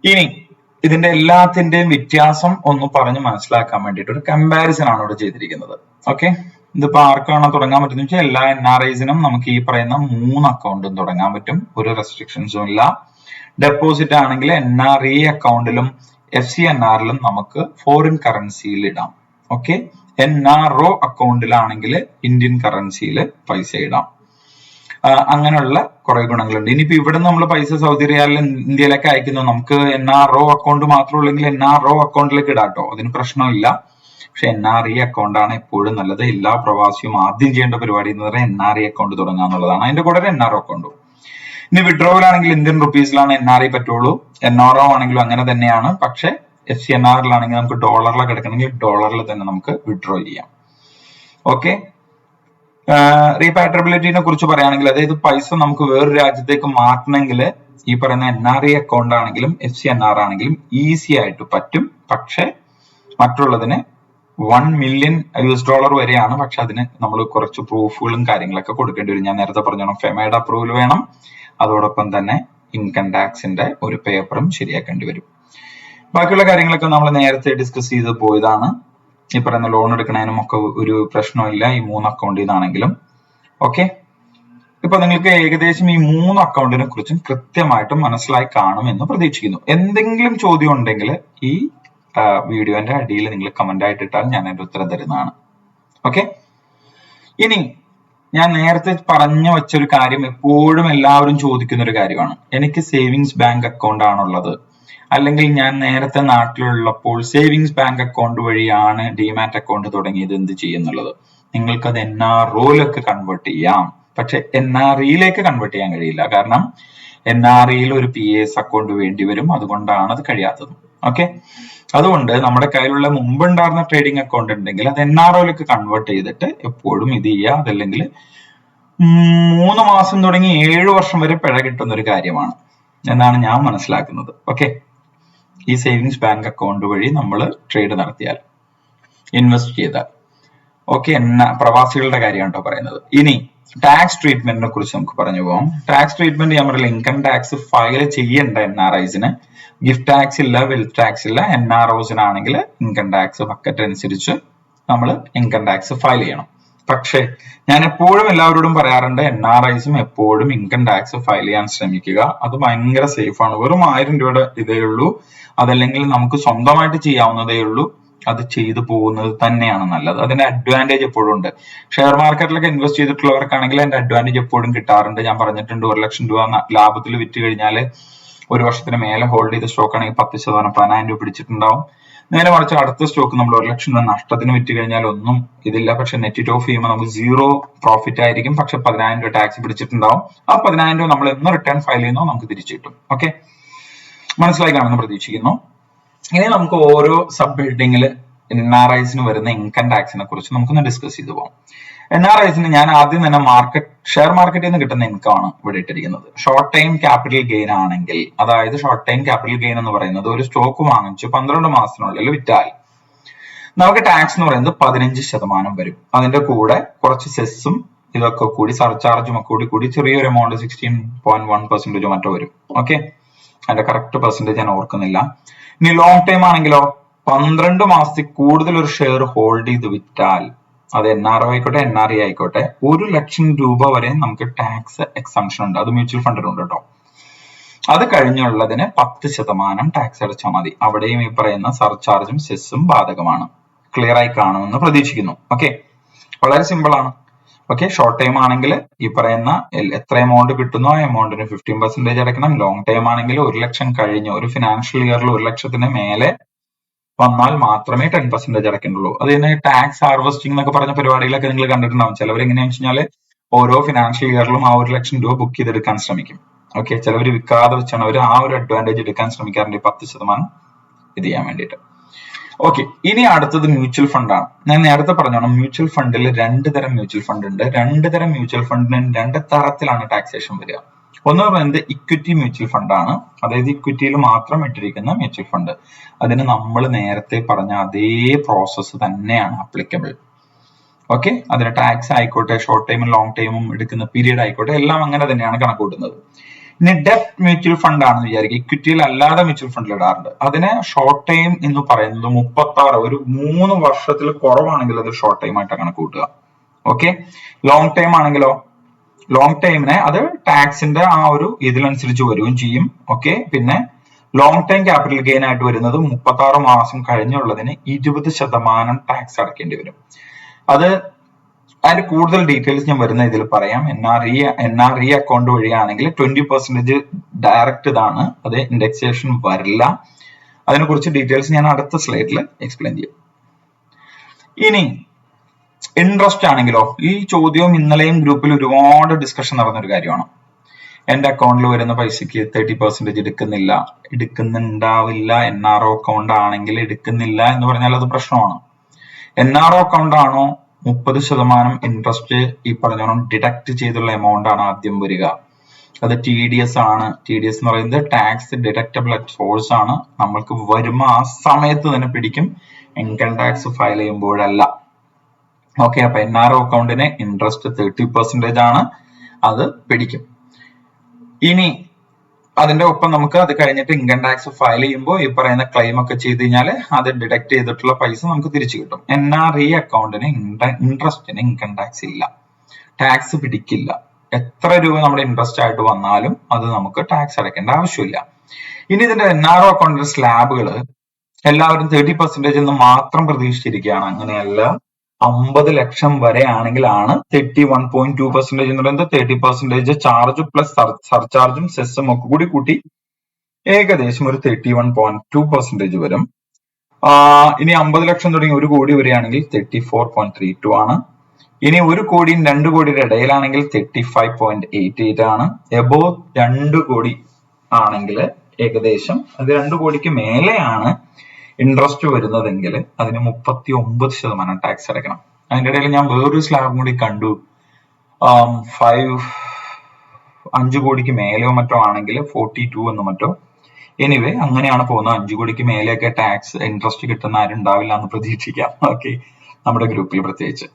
Speaker 1: ഇനി ഇതിന്റെ എല്ലാത്തിന്റെയും വ്യത്യാസം ഒന്ന് പറഞ്ഞ് മനസ്സിലാക്കാൻ വേണ്ടിയിട്ട് ഒരു കമ്പാരിസൺ ആണ് ഇവിടെ ചെയ്തിരിക്കുന്നത്. ഓക്കെ ഇതിപ്പോ ആർക്കാണോ തുടങ്ങാൻ പറ്റുന്ന വെച്ചാൽ എല്ലാ എൻ ആർ ഐസിനും നമുക്ക് ഈ പറയുന്ന മൂന്ന് അക്കൗണ്ടും തുടങ്ങാൻ പറ്റും. ഒരു റെസ്ട്രിക്ഷൻസും ഇല്ല. ഡെപ്പോസിറ്റ് ആണെങ്കിൽ എൻ ആർ ഇ അക്കൗണ്ടിലും എഫ് സി എൻ ആറിലും നമുക്ക് ഫോറിൻ കറൻസിയിൽ ഇടാം. ഓക്കെ എൻ ആർ ഒ അക്കൗണ്ടിലാണെങ്കിൽ ഇന്ത്യൻ കറൻസിയിൽ പൈസ ഇടാം. അങ്ങനെയുള്ള കുറെ ഗുണങ്ങളുണ്ട്. ഇനിയിപ്പോ ഇവിടെ നമ്മൾ പൈസ സൗദി റിയാലിൽ ഇന്ത്യയിലേക്ക് അയക്കുന്നു. നമുക്ക് എൻ ആർ ഒ അക്കൗണ്ട് മാത്രമേ ഉള്ളെങ്കിൽ എൻ ആർ ഒ അക്കൗണ്ടിലേക്ക് ഇടാട്ടോ. അതിന് പ്രശ്നമില്ല. പക്ഷെ എൻ ആർ ഇ അക്കൗണ്ട് ആണ് എപ്പോഴും നല്ലത്. എല്ലാ പ്രവാസിയും ആദ്യം ചെയ്യേണ്ട പരിപാടി എന്ന് പറയുന്നത് എൻ ആർ ഇ അക്കൗണ്ട് തുടങ്ങുക എന്നുള്ളതാണ്. അതിന്റെ കൂടെ എൻ ആർ ഒ അക്കൗണ്ടും ഇനി വിഡ്രോവൽ ആണെങ്കിൽ ഇന്ത്യൻ റുപ്പീസിലാണ് എൻ ആർ ഇ പറ്റുള്ളൂ. എൻ ആർ ഒ ആണെങ്കിലും അങ്ങനെ തന്നെയാണ്. പക്ഷെ എഫ് സി എൻ ആറിലാണെങ്കിൽ നമുക്ക് ഡോളറിലൊക്കെ എടുക്കണമെങ്കിൽ ഡോളറിൽ തന്നെ നമുക്ക് വിഡ്രോ ചെയ്യാം. ഓക്കെ റീപാട്രബിലിറ്റിനെ കുറിച്ച് പറയുകയാണെങ്കിൽ അതായത് പൈസ നമുക്ക് വേറൊരു രാജ്യത്തേക്ക് മാറ്റണമെങ്കിൽ ഈ പറയുന്ന എൻ ആർ ഐ അക്കൗണ്ട് ആണെങ്കിലും എഫ് സി എൻ ആർ ആണെങ്കിലും ഈസി ആയിട്ട് പറ്റും. പക്ഷെ മറ്റുള്ളതിന് one million U S dollar വരെയാണ്. പക്ഷെ അതിന് നമ്മൾ കുറച്ച് പ്രൂഫുകളും കാര്യങ്ങളൊക്കെ കൊടുക്കേണ്ടി വരും. ഞാൻ നേരത്തെ പറഞ്ഞു ഫെമയുടെ അപ്രൂവൽ വേണം. അതോടൊപ്പം തന്നെ ഇൻകം ടാക്സിന്റെ ഒരു പേപ്പറും ശരിയാക്കേണ്ടി വരും. ബാക്കിയുള്ള കാര്യങ്ങളൊക്കെ നമ്മൾ നേരത്തെ ഡിസ്കസ് ചെയ്ത് പോയതാണ്. ഈ പറയുന്ന ലോൺ എടുക്കുന്നതിനും ഒക്കെ ഒരു പ്രശ്നമില്ല. ഈ മൂന്ന് അക്കൗണ്ടിൽ നിന്നാണെങ്കിലും ഓക്കെ ഇപ്പൊ നിങ്ങൾക്ക് ഏകദേശം ഈ മൂന്ന് അക്കൗണ്ടിനെ കുറിച്ചും കൃത്യമായിട്ട് മനസ്സിലായി കാണുമെന്ന് പ്രതീക്ഷിക്കുന്നു. എന്തെങ്കിലും ചോദ്യം ഉണ്ടെങ്കിൽ ഈ വീഡിയോന്റെ അടിയിൽ നിങ്ങൾ കമന്റ് ആയിട്ട് ഞാൻ അതിന്റെ ഉത്തരം തരുന്നതാണ്. ഓക്കെ ഇനി ഞാൻ നേരത്തെ പറഞ്ഞു വെച്ചൊരു കാര്യം എപ്പോഴും എല്ലാവരും ചോദിക്കുന്ന ഒരു കാര്യമാണ്. എനിക്ക് സേവിങ്സ് ബാങ്ക് അക്കൗണ്ട് ആണുള്ളത്. അല്ലെങ്കിൽ ഞാൻ നേരത്തെ നാട്ടിലുള്ളപ്പോൾ സേവിങ്സ് ബാങ്ക് അക്കൗണ്ട് വഴിയാണ് ഡിമാറ്റ് അക്കൗണ്ട് തുടങ്ങിയത് എന്ത് ചെയ്യുന്നുള്ളത്? നിങ്ങൾക്ക് അത് എൻ ആർ ഒയിലൊക്കെ കൺവേർട്ട് ചെയ്യാം. പക്ഷെ എൻ ആർ ഇയിലേക്ക് കൺവേർട്ട് ചെയ്യാൻ കഴിയില്ല. കാരണം എൻ ആർ ഇയിൽ ഒരു പി എസ് അക്കൗണ്ട് വേണ്ടി വരും. അതുകൊണ്ടാണ് അത് കഴിയാത്തത്. ഓക്കെ? അതുകൊണ്ട് നമ്മുടെ കയ്യിലുള്ള മുമ്പ് ഉണ്ടായിരുന്ന ട്രേഡിംഗ് അക്കൗണ്ട് ഉണ്ടെങ്കിൽ അത് എൻ ആർ ഒയിലേക്ക് കൺവേർട്ട് ചെയ്തിട്ട് എപ്പോഴും ഇത് ചെയ്യുക. അതല്ലെങ്കിൽ മൂന്ന് മാസം തുടങ്ങി ഏഴു വർഷം വരെ പിഴ കിട്ടുന്ന ഒരു കാര്യമാണ്. എന്നാണ് ഞാൻ മനസ്സിലാക്കുന്നത്. ഓക്കെ? ഈ സേവിങ്സ് ബാങ്ക് അക്കൗണ്ട് വഴി നമ്മൾ ട്രേഡ് നടത്തിയാൽ ഇൻവെസ്റ്റ് ചെയ്താൽ. ഓക്കെ എന്നാ പ്രവാസികളുടെ കാര്യമാണ് കേട്ടോ പറയുന്നത്? ഇനി ടാക്സ് ട്രീറ്റ്മെന്റിനെ കുറിച്ച് നമുക്ക് പറഞ്ഞു പോകാം ടാക്സ് ട്രീറ്റ്മെന്റ് ഞാൻ പറയില്ല ഇൻകം ടാക്സ് ഫയൽ ചെയ്യേണ്ട എൻ ആർ ഐസിന്. ഗിഫ്റ്റ് ടാക്സ് ഇല്ല വെൽത്ത് ടാക്സ് ഇല്ല എൻ ആർ ഒസിനാണെങ്കിൽ ഇൻകം ടാക്സ് ബക്കറ്റ് അനുസരിച്ച് നമ്മൾ ഇൻകം ടാക്സ് ഫയൽ ചെയ്യണം. പക്ഷേ ഞാൻ എപ്പോഴും എല്ലാവരോടും പറയാറുണ്ട് എൻ ആർ ഐസും എപ്പോഴും ഇൻകം ടാക്സ് ഫയൽ ചെയ്യാൻ ശ്രമിക്കുക. അത് ഭയങ്കര സേഫ് ആണ്. വെറും ആയിരം രൂപയുടെ ഇതേ ഉള്ളൂ. അതല്ലെങ്കിൽ നമുക്ക് സ്വന്തമായിട്ട് ചെയ്യാവുന്നതേ ഉള്ളൂ. അത് ചെയ്തു പോകുന്നത് തന്നെയാണ് നല്ലത്. അതിന്റെ അഡ്വാന്റേജ് എപ്പോഴും ഉണ്ട്. ഷെയർ മാർക്കറ്റിലൊക്കെ ഇൻവെസ്റ്റ് ചെയ്തിട്ടുള്ളവർക്കാണെങ്കിൽ അതിന്റെ അഡ്വാന്റേജ് എപ്പോഴും കിട്ടാറുണ്ട്. ഞാൻ പറഞ്ഞിട്ടുണ്ട് ഒരു ലക്ഷം രൂപ ലാഭത്തിൽ വിറ്റ് കഴിഞ്ഞാൽ ഒരു വർഷത്തിന് മേലെ ഹോൾഡ് ചെയ്ത സ്റ്റോക്ക് ആണെങ്കിൽ പത്ത് ശതമാനം പതിനായിരം രൂപ പിടിച്ചിട്ടുണ്ടാവും. നേരെ മറിച്ച് അടുത്ത സ്റ്റോക്ക് നമ്മൾ ഒരു ലക്ഷം നഷ്ടത്തിന് വിറ്റ് കഴിഞ്ഞാൽ ഒന്നും ഇതില്ല. പക്ഷെ നെറ്റ് ഓഫ് ചെയ്യുമ്പോൾ നമുക്ക് സീറോ പ്രോഫിറ്റ് ആയിരിക്കും. പക്ഷെ പതിനായിരം രൂപ ടാക്സ് പിടിച്ചിട്ടുണ്ടാവും. ആ പതിനായിരം രൂപ നമ്മൾ എന്ന് റിട്ടേൺ ഫയൽ ചെയ്യുന്നോ നമുക്ക് തിരിച്ചു കിട്ടും. ഓക്കെ മനസ്സിലായി കാണുമെന്ന് പ്രതീക്ഷിക്കുന്നു. ഇനി നമുക്ക് ഓരോ സബ് ബിൽഡിങ്ങിൽ എൻ ആർ ഐസിന് വരുന്ന ഇൻകം ടാക്സിനെ കുറിച്ച് നമുക്കൊന്ന് ഡിസ്കസ് ചെയ്തു പോകാം എൻ ആർ ഐസിന് ഞാൻ ആദ്യം തന്നെ മാർക്കറ്റ് ഷെയർ മാർക്കറ്റിൽ നിന്ന് കിട്ടുന്ന ഇൻകം ആണ് ഇവിടെ ഇട്ടിരിക്കുന്നത്. ഷോർട്ട് ടൈം ക്യാപിറ്റൽ ഗെയിൻ ആണെങ്കിൽ അതായത് ഷോർട്ട് ടൈം ക്യാപിറ്റൽ ഗെയിൻ എന്ന് പറയുന്നത് ഒരു സ്റ്റോക്ക് വാങ്ങിച്ചു പന്ത്രണ്ട് മാസത്തിനുള്ളിൽ വിറ്റാൽ നമുക്ക് ടാക്സ് എന്ന് പറയുന്നത് പതിനഞ്ച് ശതമാനം വരും. അതിന്റെ കൂടെ കുറച്ച് സെസ്സും ഇതൊക്കെ കൂടി സർചാർജും ഒക്കെ കൂടി കൂടി ചെറിയൊരു amount sixteen point one percentage മറ്റോ വരും. ഓക്കെ അതിന്റെ കറക്റ്റ് പെർസെന്റേജ് ഞാൻ ഓർക്കുന്നില്ല. ഇനി ലോങ് ടൈം ആണെങ്കിലോ പന്ത്രണ്ട് മാസത്തിൽ കൂടുതൽ ഒരു ഷെയർ ഹോൾഡ് ചെയ്ത് വിറ്റാൽ അത് എൻ ആർ ഒ ആയിക്കോട്ടെ എൻ ആർ ഇ ആയിക്കോട്ടെ ഒരു ലക്ഷം രൂപ വരെ നമുക്ക് ടാക്സ് എക്സംഷൻ ഉണ്ട്. അത് മ്യൂച്വൽ ഫണ്ടിലുണ്ട് കേട്ടോ. അത് കഴിഞ്ഞുള്ളതിന് പത്ത് ശതമാനം ടാക്സ് അടച്ചാൽ മതി. അവിടെയും ഈ പറയുന്ന സർചാർജും സെസ്സും ബാധകമാണ്. ക്ലിയർ ആയി കാണുമെന്ന് പ്രതീക്ഷിക്കുന്നു. ഓക്കെ വളരെ സിമ്പിൾ ആണ്. ഓക്കെ ഷോർട്ട് ടൈം ആണെങ്കിൽ ഈ പറയുന്ന എത്ര എമൗണ്ട് കിട്ടുന്നോ ആ എമൗണ്ടിന് ഫിഫ്റ്റീൻ പെർസെന്റേജ് അടയ്ക്കണം. ലോങ് ടൈം ആണെങ്കിൽ ഒരു ലക്ഷം കഴിഞ്ഞ് ഒരു ഫിനാൻഷ്യൽ ഇയറിൽ ഒരു ലക്ഷത്തിന് മേലെ വന്നാൽ മാത്രമേ ടെൻ പെർസെന്റേജ് അടയ്ക്കുന്നുള്ളൂ അത് തന്നെ ടാക്സ് ഹാർവെസ്റ്റിംഗ് എന്നൊക്കെ പറഞ്ഞ പരിപാടികളൊക്കെ നിങ്ങൾ കണ്ടിട്ടുണ്ടാവും. ചിലവർ എങ്ങനെയാണെന്ന് വെച്ചാൽ ഓരോ ഫിനാൻഷ്യൽ ഇയറിലും ആ ഒരു ലക്ഷം രൂപ ബുക്ക് ചെയ്തെടുക്കാൻ ശ്രമിക്കും. ഓക്കെ ചിലവർ വിൽക്കാതെ വെച്ചാണ് അവർ ആ ഒരു അഡ്വാന്റേജ് എടുക്കാൻ ശ്രമിക്കാറുണ്ട് പത്ത് ശതമാനം ഇത് ചെയ്യാൻ വേണ്ടിയിട്ട്. ഓക്കെ ഇനി അടുത്തത് മ്യൂച്വൽ ഫണ്ടാണ് ഞാൻ നേരത്തെ പറഞ്ഞോണം മ്യൂച്വൽ ഫണ്ടിൽ രണ്ട് തരം മ്യൂച്വൽ ഫണ്ട് ഉണ്ട്. രണ്ട് തരം മ്യൂച്വൽ ഫണ്ടിന് രണ്ട് തരത്തിലാണ് ടാക്സേഷൻ വരിക. ഒന്ന് പറയുന്നത് ഇക്വിറ്റി മ്യൂച്വൽ ഫണ്ടാണ് അതായത് ഇക്വിറ്റിയിൽ മാത്രം ഇട്ടിരിക്കുന്ന മ്യൂച്വൽ ഫണ്ട് അതിന് നമ്മൾ നേരത്തെ പറഞ്ഞ അതേ പ്രോസസ്സ് തന്നെയാണ് അപ്ലിക്കബിൾ ഓക്കെ അതിന് ടാക്സ് ആയിക്കോട്ടെ ഷോർട്ട് ടൈമും ലോങ് ടൈമും എടുക്കുന്ന പീരീഡ് ആയിക്കോട്ടെ എല്ലാം അങ്ങനെ തന്നെയാണ് കണക്ക് കൂട്ടുന്നത് ഇനി ഡെപ്റ്റ് മ്യൂച്വൽ ഫണ്ട് ആണെന്ന് വിചാരിക്കുക. ഇക്വിറ്റിയിൽ അല്ലാതെ മ്യൂച്വൽ ഫണ്ടിൽ ഇടാറുണ്ട്. അതിന് ഷോർട്ട് ടൈം എന്ന് പറയുന്നത് മുപ്പത്തി ആറ് ഒരു മൂന്ന് വർഷത്തിൽ കുറവാണെങ്കിൽ അത് ഷോർട്ട് ടൈം ആയിട്ടാണ് കണക്ക് കൂട്ടുക ഓക്കെ ലോങ് ടൈം ആണെങ്കിലോ ലോങ് ടൈമിനെ അത് ടാക്സിന്റെ ആ ഒരു ഇതിനനുസരിച്ച് വരികയും ചെയ്യും. ഓക്കെ പിന്നെ ലോങ് ടൈം ക്യാപിറ്റൽ ഗെയിൻ ആയിട്ട് വരുന്നത് മുപ്പത്തി ആറ് മാസം കഴിഞ്ഞുള്ളതിന് ഇരുപത് ശതമാനം ടാക്സ് അടക്കേണ്ടി വരും. അത് അതിന്റെ കൂടുതൽ ഡീറ്റെയിൽസ് ഞാൻ വരുന്ന ഇതിൽ പറയാം. N R E N R E account വഴിയാണെങ്കിൽ twenty percentage direct ഇതാണ്. അത് ഇൻഡെക്സേഷൻ വരില്ല. അതിനെക്കുറിച്ച് ഡീറ്റെയിൽസ് ഞാൻ അടുത്ത സ്ലൈഡിൽ എക്സ്പ്ലെയിൻ ചെയ്യും. ഇനി ഇൻട്രസ്റ്റ് ആണെങ്കിലോ ഈ ചോദ്യവും ഇന്നലെയും ഗ്രൂപ്പിൽ ഒരുപാട് ഡിസ്കഷൻ നടന്ന ഒരു കാര്യമാണ്. എന്റെ അക്കൗണ്ടിൽ വരുന്ന പൈസക്ക് തേർട്ടി പെർസെന്റേജ് എടുക്കുന്നില്ല. എടുക്കുന്നുണ്ടാവില്ല. എൻ ആർ ഒ അക്കൗണ്ട് ആണെങ്കിൽ എടുക്കുന്നില്ല എന്ന് പറഞ്ഞാൽ അത് പ്രശ്നമാണ്. എൻ ആർ ഒ അക്കൗണ്ട് ആണോ? മുപ്പത് ശതമാനം ഇൻട്രസ്റ്റ് ഈ പറഞ്ഞോണം ഡിഡക്ട് ചെയ്തുള്ള എമൗണ്ട് ആണ് ആദ്യം വരിക. അത് ടി ഡി എസ് ആണ്. ടി ഡി എസ് എന്ന് പറയുന്നത് ടാക്സ് ഡിഡക്റ്റബിൾ അറ്റ് സോഴ്സ് ആണ്. നമ്മൾക്ക് വരുമ്പോ ആ സമയത്ത് തന്നെ പിടിക്കും. ഇൻകം ടാക്സ് ഫയൽ ചെയ്യുമ്പോഴല്ല. ഓക്കെ അപ്പൊ എൻ ആർ ഒ അക്കൗണ്ടിന് ഇൻട്രസ്റ്റ് തേർട്ടി പെർസെന്റേജ് ആണ് അത് പിടിക്കും. ഇനി അതിന്റെ ഒപ്പം നമുക്ക് അത് കഴിഞ്ഞിട്ട് ഇൻകം ടാക്സ് ഫയൽ ചെയ്യുമ്പോൾ ഈ പറയുന്ന ക്ലെയിം ഒക്കെ ചെയ്ത് കഴിഞ്ഞാൽ അത് ഡിഡക്ട് ചെയ്തിട്ടുള്ള പൈസ നമുക്ക് തിരിച്ചു കിട്ടും. എൻ ആർ ഇ അക്കൗണ്ടിന് ഇൻട്രസ്റ്റിന് ഇൻകം ടാക്സ് ഇല്ല. ടാക്സ് പിടിക്കില്ല. എത്ര രൂപ നമ്മുടെ ഇൻട്രസ്റ്റ് ആയിട്ട് വന്നാലും അത് നമുക്ക് ടാക്സ് അടയ്ക്കേണ്ട ആവശ്യമില്ല. ഇനി ഇതിന്റെ എൻ ആർ ഒ അക്കൗണ്ടിന്റെ സ്ലാബുകൾ എല്ലാവരും തേർട്ടി പെർസെന്റേജ് എന്ന് മാത്രം പ്രതീക്ഷിച്ചിരിക്കുകയാണ്. അങ്ങനെയല്ല അമ്പത് ലക്ഷം വരെ ആണെങ്കിലാണ് thirty one point two percentage എന്ന് പറയുന്നത് തേർട്ടി പെർസെന്റേജ് ചാർജ് പ്ലസ് സർചാർജും സെസ്സും ഒക്കെ കൂടി കൂട്ടി ഏകദേശം ഒരു thirty one point two percentage വരും ഇനി അമ്പത് ലക്ഷം തുടങ്ങി ഒരു കോടി വരെയാണെങ്കിൽ thirty four point three two ആണ്. ഇനി ഒരു കോടിയും രണ്ട് കോടിയുടെ ഇടയിലാണെങ്കിൽ thirty five point eight eight ആണ്. എബോ രണ്ട് കോടി ആണെങ്കിൽ ഏകദേശം അത് രണ്ട് കോടിക്ക് മേലെയാണ് ഇൻട്രസ്റ്റ് വരുന്നതെങ്കിൽ അതിന് മുപ്പത്തി ഒമ്പത് ശതമാനം ടാക്സ് അടയ്ക്കണം. അതിന്റെ ഇടയിൽ ഞാൻ വേറൊരു സ്ലാബ് കൂടി കണ്ടു. ഫൈവ് അഞ്ചു കോടിക്ക് മേലെയോ മറ്റോ ആണെങ്കിൽ ഫോർട്ടി ടു എന്ന് മറ്റോ. എനിവേ അങ്ങനെയാണ് പോകുന്നത്. അഞ്ചു കോടിക്ക് മേലെയൊക്കെ ടാക്സ് ഇൻട്രസ്റ്റ് കിട്ടുന്ന ആരും ഉണ്ടാവില്ല എന്ന് പ്രതീക്ഷിക്കാം. ഓക്കെ നമ്മുടെ ഗ്രൂപ്പിൽ പ്രത്യേകിച്ച്.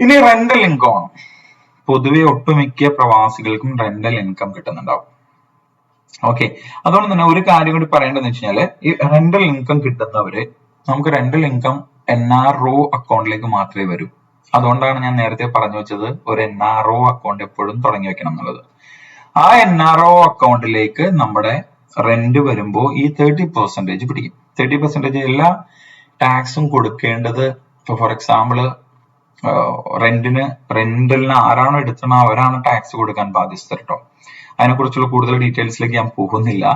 Speaker 1: ഇനി റെന്റൽ ഇൻകം പൊതുവെ ഒട്ടുമിക്ക പ്രവാസികൾക്കും റെന്റൽ ഇൻകം കിട്ടുന്നുണ്ടാവും. ഓക്കെ അതുകൊണ്ട് തന്നെ ഒരു കാര്യം കൂടി പറയേണ്ടതെന്ന് വെച്ച് കഴിഞ്ഞാൽ ഈ റെന്റൽ ഇൻകം കിട്ടുന്നവര് നമുക്ക് rental income N R O അക്കൗണ്ടിലേക്ക് മാത്രമേ വരൂ. അതുകൊണ്ടാണ് ഞാൻ നേരത്തെ പറഞ്ഞു വെച്ചത് ഒരു എൻ ആർ ഒ അക്കൗണ്ട് എപ്പോഴും തുടങ്ങി വെക്കണം എന്നുള്ളത്. ആ എൻ ആർ ഒ അക്കൗണ്ടിലേക്ക് നമ്മുടെ റെന്റ് വരുമ്പോൾ ഈ തേർട്ടി പെർസെന്റേജ് പിടിക്കും. തേർട്ടി പെർസെന്റേജ് എല്ലാ ടാക്സും കൊടുക്കേണ്ടത് ഇപ്പൊ ഫോർ എക്സാമ്പിൾ റെന്റിന് റെന്റലിന് ആരാണോ എടുത്തണോ അവരാണ് ടാക്സ് കൊടുക്കാൻ ബാധ്യസ്ഥ കേട്ടോ അതിനെക്കുറിച്ചുള്ള കൂടുതൽ ഡീറ്റെയിൽസിലേക്ക് ഞാൻ പോകുന്നില്ല.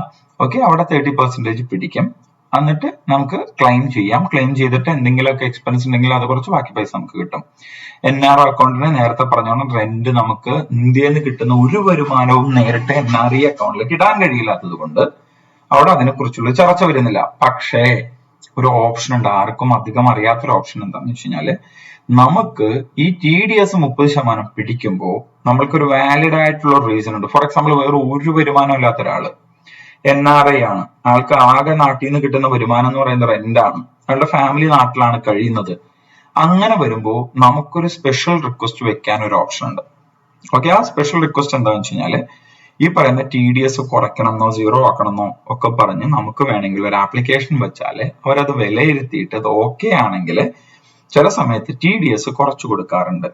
Speaker 1: ഓക്കെ അവിടെ തേർട്ടി പെർസെന്റേജ് പിടിക്കും. എന്നിട്ട് നമുക്ക് ക്ലെയിം ചെയ്യാം. ക്ലെയിം ചെയ്തിട്ട് എന്തെങ്കിലുമൊക്കെ എക്സ്പെൻസ് ഉണ്ടെങ്കിൽ അത് കുറച്ച് ബാക്കി പൈസ നമുക്ക് കിട്ടും. എൻ ആർ ഒ അക്കൗണ്ടിന് നേരത്തെ പറഞ്ഞോണം റെന്റ് നമുക്ക് ഇന്ത്യയിൽ നിന്ന് കിട്ടുന്ന ഒരു വരുമാനവും നേരിട്ട് എൻ ആർ ഇ അക്കൗണ്ടിലേക്ക് ഇടാൻ കഴിയില്ലാത്തത് കൊണ്ട് അവിടെ അതിനെക്കുറിച്ചുള്ള ചർച്ച വരുന്നില്ല. പക്ഷേ ഒരു ഓപ്ഷൻ ഉണ്ട്. ആർക്കും അധികം അറിയാത്തൊരു ഓപ്ഷൻ എന്താണെന്ന് വെച്ച് കഴിഞ്ഞാൽ നമുക്ക് ഈ ടി ഡി എസ് മുപ്പത് ശതമാനം പിടിക്കുമ്പോൾ നമ്മൾക്കൊരു വാലിഡ് ആയിട്ടുള്ള റീസൺ ഉണ്ട്. ഫോർ എക്സാമ്പിൾ വേറെ ഒരു വരുമാനം ഇല്ലാത്ത ഒരാൾ എൻ ആർ ഐ ആണ്. ആൾക്ക് ആകെ നാട്ടിൽ നിന്ന് കിട്ടുന്ന വരുമാനം എന്ന് പറയുന്നത് റെന്റ് ആണ്. അയാളുടെ ഫാമിലി നാട്ടിലാണ് കഴിയുന്നത്. അങ്ങനെ വരുമ്പോൾ നമുക്കൊരു സ്പെഷ്യൽ റിക്വസ്റ്റ് വെക്കാൻ ഒരു ഓപ്ഷൻ ഉണ്ട്. ഓക്കെ ആ സ്പെഷ്യൽ റിക്വസ്റ്റ് എന്താണെന്ന് വെച്ച് കഴിഞ്ഞാൽ ഈ പറയുന്ന ടി ഡി എസ് കുറയ്ക്കണമെന്നോ സീറോ ആക്കണമെന്നോ ഒക്കെ പറഞ്ഞ് നമുക്ക് വേണമെങ്കിൽ ഒരു ആപ്ലിക്കേഷൻ വെച്ചാൽ അവരത് വിലയിരുത്തിയിട്ട് അത് ഓക്കെ ആണെങ്കിൽ ചില സമയത്ത് ടി ഡി എസ് കുറച്ചു കൊടുക്കാറുണ്ട്.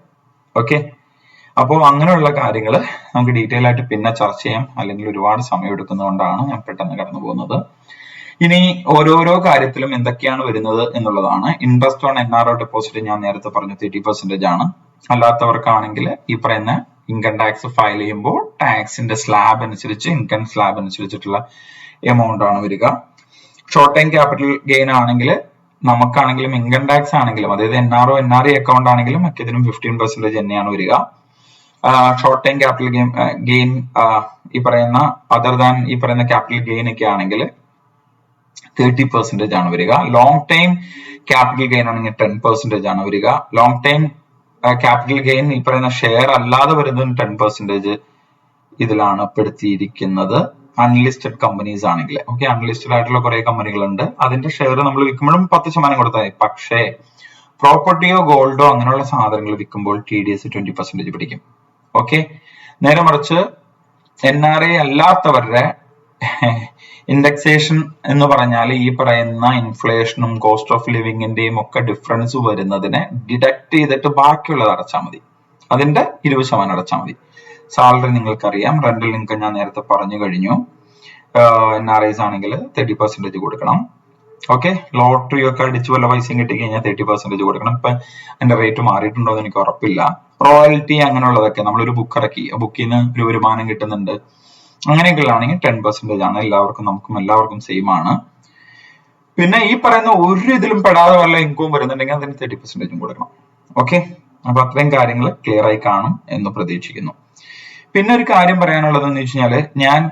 Speaker 1: ഓക്കെ അപ്പോൾ അങ്ങനെയുള്ള കാര്യങ്ങൾ നമുക്ക് ഡീറ്റെയിൽ ആയിട്ട് പിന്നെ ചർച്ച ചെയ്യാം. അല്ലെങ്കിൽ ഒരുപാട് സമയം എടുക്കുന്നതുകൊണ്ടാണ് ഞാൻ പെട്ടെന്ന് കടന്നു പോകുന്നത്. ഇനി ഓരോരോ കാര്യത്തിലും എന്തൊക്കെയാണ് വരുന്നത് എന്നുള്ളതാണ്. Interest on N R O deposit ഞാൻ നേരത്തെ പറഞ്ഞു തേർട്ടി പെർസെന്റേജ് ആണ്. അല്ലാത്തവർക്കാണെങ്കിൽ ഈ പറയുന്ന ഇൻകം ടാക്സ് ഫയൽ ചെയ്യുമ്പോൾ ടാക്സിന്റെ സ്ലാബ് അനുസരിച്ച് ഇൻകം സ്ലാബ് അനുസരിച്ചിട്ടുള്ള എമൗണ്ട് ആണ് വരിക. ഷോർട്ട് ടൈം ക്യാപിറ്റൽ ഗെയിൻ ആണെങ്കിൽ നമുക്കാണെങ്കിലും ഇൻകം ടാക്സ് ആണെങ്കിലും അതായത് N R O N R E account ആണെങ്കിലും മിക്കതിനും ഫിഫ്റ്റീൻ പെർസെന്റേജ് തന്നെയാണ് വരിക. Short time capital gain gain ഈ പറയുന്ന അതർ ദാൻ ഈ പറയുന്ന ക്യാപിറ്റൽ ഗെയിൻ ഒക്കെ ആണെങ്കിൽ തേർട്ടി പെർസെന്റേജ് ആണ് വരിക. ലോങ് ടൈം ക്യാപിറ്റൽ ഗെയിൻ ആണെങ്കിൽ ടെൻ പെർസെന്റേജ് ആണ് വരിക. ലോങ് ടൈം ക്യാപിറ്റൽ ഗെയിൻ ഈ പറയുന്ന ഷെയർ അല്ലാതെ വരുന്നതും ടെൻ പെർസെന്റേജ് ഇതിലാണ് പെടുത്തിയിരിക്കുന്നത്. അൺലിസ്റ്റഡ് കമ്പനീസ് ആണെങ്കിൽ. ഓക്കെ അൺലിസ്റ്റഡ് ആയിട്ടുള്ള കുറെ കമ്പനികളുണ്ട്. അതിന്റെ ഷെയർ നമ്മൾ വിൽക്കുമ്പോഴും പത്ത് ശതമാനം കൊടുത്താൽ പക്ഷേ പ്രോപ്പർട്ടിയോ ഗോൾഡോ അങ്ങനെയുള്ള സാധനങ്ങൾ വിൽക്കുമ്പോൾ T D S twenty percentage പിടിക്കും. ഓക്കെ നേരെ മറിച്ച് എൻ ആർ ഐ അല്ലാത്തവരുടെ ഇൻഡെക്സേഷൻ എന്ന് പറഞ്ഞാൽ ഈ പറയുന്ന ഇൻഫ്ലേഷനും കോസ്റ്റ് ഓഫ് ലിവിങ്ങിന്റെയും ഒക്കെ ഡിഫറൻസ് വരുന്നതിനെ ഡിഡക്ട് ചെയ്തിട്ട് ബാക്കിയുള്ളത് അടച്ചാൽ മതി. അതിന്റെ ഇരുപത് ശതമാനം അടച്ചാൽ മതി. സാലറി നിങ്ങൾക്കറിയാം. റെന്റൽ ഇൻകം ഞാൻ നേരത്തെ പറഞ്ഞു കഴിഞ്ഞു. എൻ ആർ ഐസ് ആണെങ്കിൽ തേർട്ടി പെർസെന്റേജ് കൊടുക്കണം. ഓക്കെ ലോട്ടറി ഒക്കെ അടിച്ച് വല്ല പൈസയും കിട്ടി കഴിഞ്ഞാൽ തേർട്ടി പെർസെന്റേജ് കൊടുക്കണം. ഇപ്പൊ അതിന്റെ റേറ്റ് മാറിയിട്ടുണ്ടോ എന്ന് എനിക്ക് ഉറപ്പില്ല. റോയൽറ്റി അങ്ങനെയുള്ളതൊക്കെ നമ്മളൊരു ബുക്ക് ഇറക്കി. ആ ബുക്കിന് ഒരു വരുമാനം കിട്ടുന്നുണ്ട്. അങ്ങനെയൊക്കെയുള്ളതാണെങ്കിൽ ടെൻ പെർസെന്റേജ് ആണ്. എല്ലാവർക്കും നമുക്കും എല്ലാവർക്കും സെയിം ആണ്. പിന്നെ ഈ പറയുന്ന ഒരു ഇതിലും പെടാതെ വല്ല ഇൻകവും വരുന്നുണ്ടെങ്കിൽ അതിന് തേർട്ടി പെർസെന്റേജും കൊടുക്കണം ഓക്കെ അപ്പൊ അത്രയും കാര്യങ്ങൾ ക്ലിയർ ആയി കാണും എന്ന് പ്രതീക്ഷിക്കുന്നു. പിന്നെ ഒരു കാര്യം പറയാനുള്ളത് എന്ന് വെച്ച് കഴിഞ്ഞാൽ ഞാൻ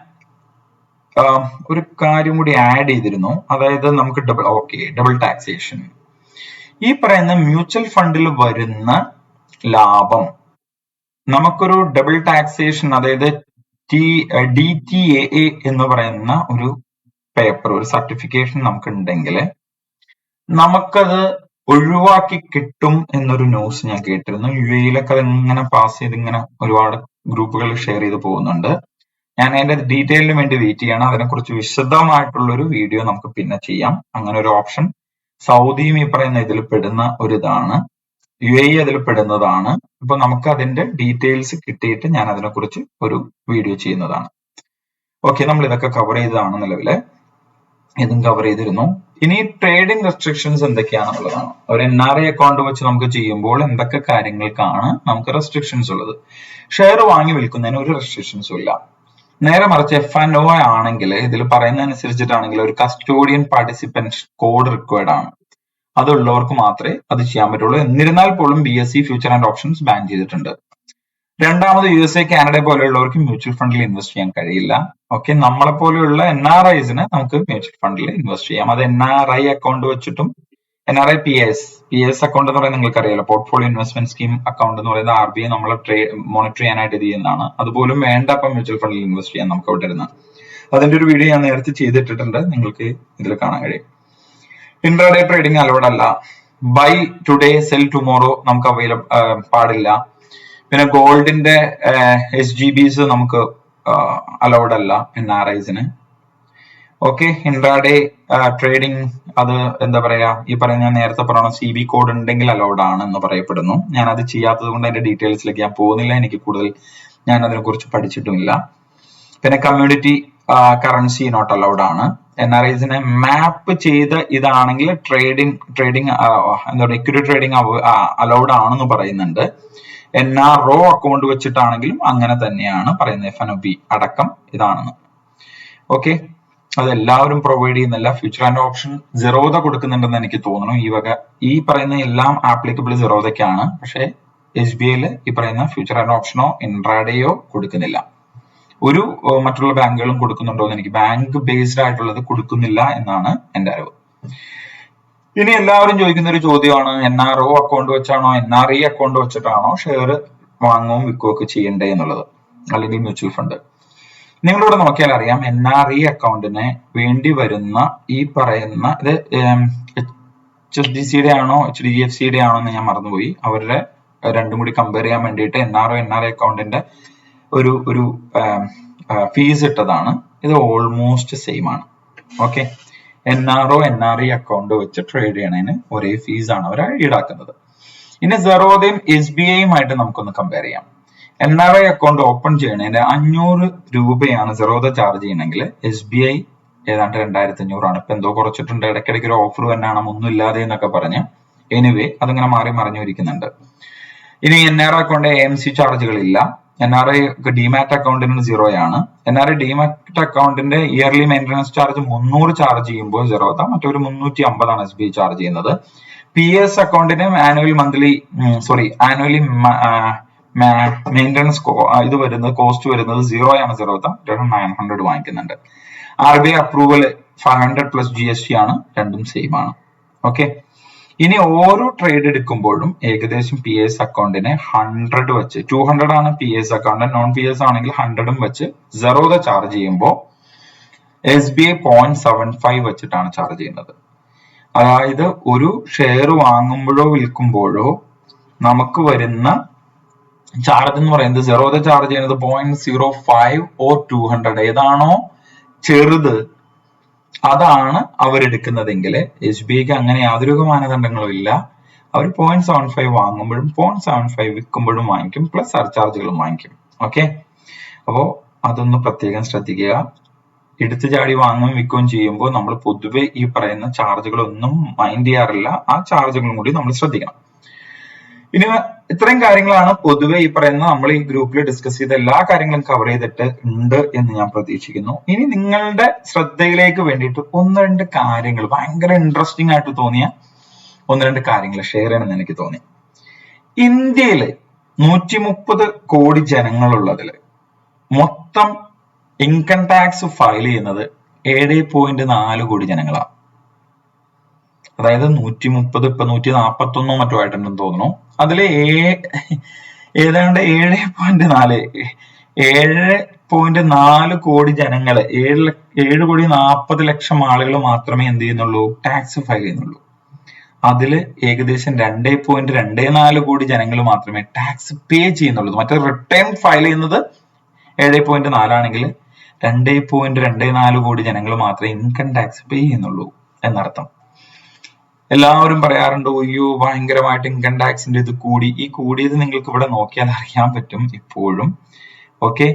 Speaker 1: ഒരു കാര്യം കൂടി ആഡ് ചെയ്തിരുന്നു. അതായത് നമുക്ക് ഡബിൾ ഓക്കെ ഡബിൾ ടാക്സേഷൻ ഈ പറയുന്ന മ്യൂച്വൽ ഫണ്ടിൽ വരുന്ന ലാഭം. നമുക്കൊരു ഡബിൾ ടാക്സേഷൻ അതായത് T D T A A എന്ന് പറയുന്ന ഒരു പേപ്പർ ഒരു സർട്ടിഫിക്കേഷൻ നമുക്ക് ഉണ്ടെങ്കിൽ നമുക്കത് ഒഴിവാക്കി കിട്ടും എന്നൊരു ന്യൂസ് ഞാൻ കേട്ടിരുന്നു. യു എയിലൊക്കെ അത് ഇങ്ങനെ പാസ് ചെയ്ത് ഇങ്ങനെ ഒരുപാട് ഗ്രൂപ്പുകൾ ഷെയർ ചെയ്ത് പോകുന്നുണ്ട്. ഞാൻ അതിന്റെ ഡീറ്റെയിലിന് വേണ്ടി വെയിറ്റ് ചെയ്യണം. അതിനെക്കുറിച്ച് വിശദമായിട്ടുള്ള ഒരു വീഡിയോ നമുക്ക് പിന്നെ ചെയ്യാം. അങ്ങനെ ഒരു ഓപ്ഷൻ സൗദിയും ഈ പറയുന്ന ഇതിൽ പെടുന്ന ഒരു ഇതാണ് യു എ അതിൽ പെടുന്നതാണ്. അപ്പൊ നമുക്ക് അതിന്റെ ഡീറ്റെയിൽസ് കിട്ടിയിട്ട് ഞാൻ അതിനെക്കുറിച്ച് ഒരു വീഡിയോ ചെയ്യുന്നതാണ്. ഓക്കെ നമ്മൾ ഇതൊക്കെ കവർ ചെയ്തതാണ് നിലവിലെ. ഇതും കവർ ചെയ്തിരുന്നു. ഇനി ട്രേഡിംഗ് റെസ്ട്രിക്ഷൻസ് എന്തൊക്കെയാണെന്നുള്ളതാണ്. ഒരു എൻ ആർ ഐ അക്കൗണ്ട് വെച്ച് നമുക്ക് ചെയ്യുമ്പോൾ എന്തൊക്കെ കാര്യങ്ങൾക്കാണ് നമുക്ക് റെസ്ട്രിക്ഷൻസ് ഉള്ളത്? ഷെയർ വാങ്ങി വിൽക്കുന്നതിന് ഒരു റെസ്ട്രിക്ഷൻസും ഇല്ല. നേരെ മറിച്ച് എഫ് ആൻഡ് ഒ ആണെങ്കിൽ ഇതിൽ പറയുന്നതനുസരിച്ചിട്ടാണെങ്കിൽ ഒരു കസ്റ്റോഡിയൻ പാർട്ടിസിപ്പന്റ് കോഡ് റിക്വയർഡ് ആണ്. അതുള്ളവർക്ക് മാത്രമേ അത് ചെയ്യാൻ പറ്റുള്ളൂ. എന്നിരുന്നാൽ പോലും B S C future and options ban ചെയ്തിട്ടുണ്ട്. രണ്ടാമത് യു എസ് എ കാനഡ പോലെയുള്ളവർക്ക് മ്യൂച്വൽ ഫണ്ടിൽ ഇൻവെസ്റ്റ് ചെയ്യാൻ കഴിയില്ല. ഓക്കെ നമ്മളെ പോലെയുള്ള എൻ ആർ ഐസിന് നമുക്ക് മ്യൂച്വൽ ഫണ്ടിൽ ഇൻവെസ്റ്റ് ചെയ്യാം. അത് എൻ ആർ ഐ അക്കൗണ്ട് വെച്ചിട്ടും N R I P S P S account എന്ന് പറയുന്നത് നിങ്ങൾക്ക് അറിയാലോ പോർട്ട്ഫോളിയോ ഇൻവെസ്റ്റ്മെന്റ് സ്കീം അക്കൗണ്ട് എന്ന് പറയുന്നത് ആർ ബി ഐ നമ്മളെ മോണിറ്റർ ചെയ്യാനായിട്ട് ഇത് ചെയ്യുന്നതാണ്. അതുപോലും വേണ്ട അപ്പം മ്യൂച്വൽ ഫണ്ടിൽ ഇൻവെസ്റ്റ് ചെയ്യാൻ നമുക്ക് അവിടെ ഇരുന്ന്. അതിന്റെ ഒരു വീഡിയോ ഞാൻ നേരത്തെ ചെയ്തിട്ടിട്ടുണ്ട്. നിങ്ങൾക്ക് ഇതിൽ കാണാൻ കഴിയും. ഇൻട്രാഡേ ട്രേഡിംഗ് അലോഡ് അല്ല ബൈ ടുഡേ സെൽ ടുമോറോ നമുക്ക് അവൈലബിൾ പാടില്ല. പിന്നെ ഗോൾഡിന്റെ എസ് ജി ബിസ് നമുക്ക് അലൗഡ് അല്ല N R okay intraday trading അത് എന്താ പറയാ? ഈ പറയുന്ന നേരത്തെ പറയണ സി ബി കോഡ് ഉണ്ടെങ്കിൽ അലൗഡ് ആണ് എന്ന് പറയപ്പെടുന്നു. ഞാൻ അത് ചെയ്യാത്തത് കൊണ്ട് അതിന്റെ ഡീറ്റെയിൽസിലേക്ക് ഞാൻ പോകുന്നില്ല. എനിക്ക് കൂടുതൽ ഞാൻ അതിനെ കുറിച്ച് പഠിച്ചിട്ടുമില്ല. പിന്നെ കമ്മ്യൂണിറ്റി കറൻസി നോട്ട് അലൗഡ് ആണ്. എൻ ആർ ഐസിനെ മാപ്പ് ചെയ്ത് ഇതാണെങ്കിൽ ട്രേഡിംഗ് ട്രേഡിംഗ് എന്താ പറയുക ഇക്വിറ്റി ട്രേഡിംഗ് അലൗഡ് ആണെന്ന് പറയുന്നുണ്ട്. എൻ ആർ ഒ അക്കൗണ്ട് വെച്ചിട്ടാണെങ്കിലും അങ്ങനെ തന്നെയാണ് പറയുന്നത് എഫ് എൻ ബി അടക്കം ഇതാണെന്ന്. ഓക്കെ അതെല്ലാവരും പ്രൊവൈഡ് ചെയ്യുന്നില്ല ഫ്യൂച്ചർ ആൻഡ് ഓപ്ഷൻ സെറോദ കൊടുക്കുന്നുണ്ടെന്ന് എനിക്ക് തോന്നുന്നു. ഈ വക ഈ പറയുന്ന എല്ലാം ആപ്ലിക്കബിൾ സിറോതയ്ക്കാണ് പക്ഷേ എസ് ബി ഐയിൽ ഈ പറയുന്ന ഫ്യൂച്ചർ ആൻഡ് ഓപ്ഷനോ ഇൻട്രാഡേയോ കൊടുക്കുന്നില്ല. ഒരു മറ്റുള്ള ബാങ്കുകളും കൊടുക്കുന്നുണ്ടോ എന്ന് എനിക്ക് ബാങ്ക് ബേസ്ഡ് ആയിട്ടുള്ളത് കൊടുക്കുന്നില്ല എന്നാണ് എന്റെ അറിവ്. ഇനി എല്ലാവരും ചോദിക്കുന്ന ഒരു ചോദ്യമാണ് എൻ ആർ ഒ അക്കൗണ്ട് വെച്ചാണോ എൻ ആർ ഇ അക്കൗണ്ട് വെച്ചിട്ടാണോ ഷെയർ വാങ്ങുകയും വിൽക്കുകയും ഒക്കെ ചെയ്യണ്ടേ എന്നുള്ളത്? അല്ലെങ്കിൽ മ്യൂച്വൽ ഫണ്ട് നിങ്ങളിവിടെ നോക്കിയാൽ അറിയാം എൻ ആർ ഇ അക്കൗണ്ടിന് വേണ്ടി വരുന്ന ഈ പറയുന്ന ഇത് എച്ച് എസ് ഡി സിയുടെ ആണോ എച്ച് ഡി എഫ് സിയുടെ ആണോ എന്ന് ഞാൻ മറന്നുപോയി. അവരുടെ രണ്ടും കൂടി കമ്പയർ ചെയ്യാൻ വേണ്ടിയിട്ട് N R O N R I അക്കൗണ്ടിന്റെ ഒരു ഒരു ഫീസ് ഇട്ടതാണ്. ഇത് ഓൾമോസ്റ്റ് സെയിം ആണ്. Okay N R O N R E account വെച്ച് ട്രേഡ് ചെയ്യണതിന് ഒരേ ഫീസ് ആണ് അവർ ഈടാക്കുന്നത്. ഇനി സെറോദയും എസ് ബി ഐയുമായിട്ട് നമുക്കൊന്ന് കമ്പയർ ചെയ്യാം. N R I account open ചെയ്യണതിന് അഞ്ഞൂറ് രൂപയാണ് സെറോദ ചാർജ് ചെയ്യണമെങ്കിൽ എസ് ബി ഐ ഏതാണ്ട് രണ്ടായിരത്തി അഞ്ഞൂറാണ് ഇപ്പൊ എന്തോ കുറച്ചിട്ടുണ്ട്. ഇടയ്ക്കിടയ്ക്ക് ഒരു ഓഫർ തന്നെയാണ് ഒന്നും ഇല്ലാതെ എന്നൊക്കെ പറഞ്ഞ്. എനിവേ അതിങ്ങനെ മാറി മറിഞ്ഞു ഇരിക്കുന്നുണ്ട് ഇനി N R account account M C ചാർജുകളില്ല N R I demat അക്കൗണ്ടിന് സീറോ ആണ്. എൻ ആർ ഐ ഡിമാറ്റ് അക്കൗണ്ടിന്റെ ഇയർലി മെയിന്റനൻസ് ചാർജ് മുന്നൂറ് ചാർജ് ചെയ്യുമ്പോൾ സീറോത മറ്റൊരു മുന്നൂറ്റി അമ്പതാണ് എസ് ബി ഐ ചാർജ് ചെയ്യുന്നത്. P S അക്കൗണ്ടിന് annual monthly sorry annually maintenance ഇത് വരുന്നത് കോസ്റ്റ് വരുന്നത് സീറോ ആണ് Zerodha nine hundred വാങ്ങിക്കുന്നുണ്ട്. R B I approval five hundred plus G S T ആണ്. രണ്ടും സെയിം ആണ്. ഓക്കെ ഇനി ഓരോ ട്രേഡ് എടുക്കുമ്പോഴും ഏകദേശം പി എസ് അക്കൗണ്ടിനെ ഹൺഡ്രഡ് വെച്ച് ടു ഹൺഡ്രഡ് ആണ് P S account non P S ആണെങ്കിൽ ഹൺഡ്രഡും വെച്ച് സീറോത ചാർജ് ചെയ്യുമ്പോൾ S B I point seven five വെച്ചിട്ടാണ് ചാർജ് ചെയ്യുന്നത്. അതായത് ഒരു ഷെയർ വാങ്ങുമ്പോഴോ വിൽക്കുമ്പോഴോ നമുക്ക് വരുന്ന ചാർജ് എന്ന് പറയുന്നത് സീറോത ചാർജ് ചെയ്യുന്നത് point zero five or two hundred ഏതാണോ ചെറുത് അതാണ് അവരെടുക്കുന്നതെങ്കിൽ എച്ച് ബി ഐക്ക് അങ്ങനെ യാതൊരു മാനദണ്ഡങ്ങളും ഇല്ല. അവർ പോയിന്റ് സെവൻ ഫൈവ് വാങ്ങുമ്പോഴും പോയിന്റ് സെവൻ ഫൈവ് വിൽക്കുമ്പോഴും വാങ്ങിക്കും പ്ലസ് സർചാർജുകളും വാങ്ങിക്കും. ഓക്കെ അപ്പോ അതൊന്ന് പ്രത്യേകം ശ്രദ്ധിക്കുക. എടുത്തു ചാടി വാങ്ങുകയും വിൽക്കുകയും ചെയ്യുമ്പോൾ നമ്മൾ പൊതുവെ ഈ പറയുന്ന ചാർജുകളൊന്നും മൈൻഡ് ചെയ്യാറില്ല. ആ ചാർജുകളും കൂടി നമ്മൾ ശ്രദ്ധിക്കണം. ഇനി ഇത്രയും കാര്യങ്ങളാണ് പൊതുവെ ഈ പറയുന്ന നമ്മൾ ഈ ഗ്രൂപ്പിൽ ഡിസ്കസ് ചെയ്ത എല്ലാ കാര്യങ്ങളും കവർ ചെയ്തിട്ട് ഉണ്ട് എന്ന് ഞാൻ പ്രതീക്ഷിക്കുന്നു. ഇനി നിങ്ങളുടെ ശ്രദ്ധയിലേക്ക് വേണ്ടിയിട്ട് ഒന്ന് രണ്ട് കാര്യങ്ങൾ ഭയങ്കര ഇൻട്രസ്റ്റിംഗ് ആയിട്ട് തോന്നിയ ഒന്ന് രണ്ട് കാര്യങ്ങൾ ഷെയർ ചെയ്യണമെന്ന് എനിക്ക് തോന്നി. ഇന്ത്യയിൽ നൂറ്റി മുപ്പത് കോടി ജനങ്ങളുള്ളതിൽ മൊത്തം ഇൻകം ടാക്സ് ഫയൽ ചെയ്യുന്നത് ഏഴ് പോയിന്റ് നാല് കോടി ജനങ്ങളാണ് അതായത് നൂറ്റി മുപ്പത് ഇപ്പൊ നൂറ്റി നാപ്പത്തൊന്നോ മറ്റോ ആയിട്ടുണ്ടെന്ന് തോന്നുന്നു. അതിൽ ഏതാണ്ട് ഏഴ് പോയിന്റ് നാല് ഏഴ് പോയിന്റ് നാല് കോടി ജനങ്ങൾ ഏഴ് ഏഴ് കോടി നാൽപ്പത് ലക്ഷം ആളുകൾ മാത്രമേ എന്ത് ചെയ്യുന്നുള്ളൂ? ടാക്സ് ഫയൽ ചെയ്യുന്നുള്ളൂ. അതിൽ ഏകദേശം രണ്ടേ പോയിന്റ് രണ്ടേ നാല് കോടി ജനങ്ങൾ മാത്രമേ ടാക്സ് പേ ചെയ്യുന്നുള്ളൂ. മറ്റേ റിട്ടേൺ ഫയൽ ചെയ്യുന്നത് ഏഴ് പോയിന്റ് നാലാണെങ്കിൽ രണ്ടേ പോയിന്റ് രണ്ടേ നാല് കോടി ജനങ്ങൾ മാത്രമേ ഇൻകം ടാക്സ് പേ ചെയ്യുന്നുള്ളൂ എന്നർത്ഥം. എല്ലാവരും പറയാറുണ്ട് അയ്യോ ഭയങ്കരമായിട്ട് ഇൻകം ടാക്സിന്റെ ഇത് കൂടി. ഈ കൂടിയത് നിങ്ങൾക്ക് ഇവിടെ നോക്കിയാൽ അറിയാൻ പറ്റും ഇപ്പോഴും. Okay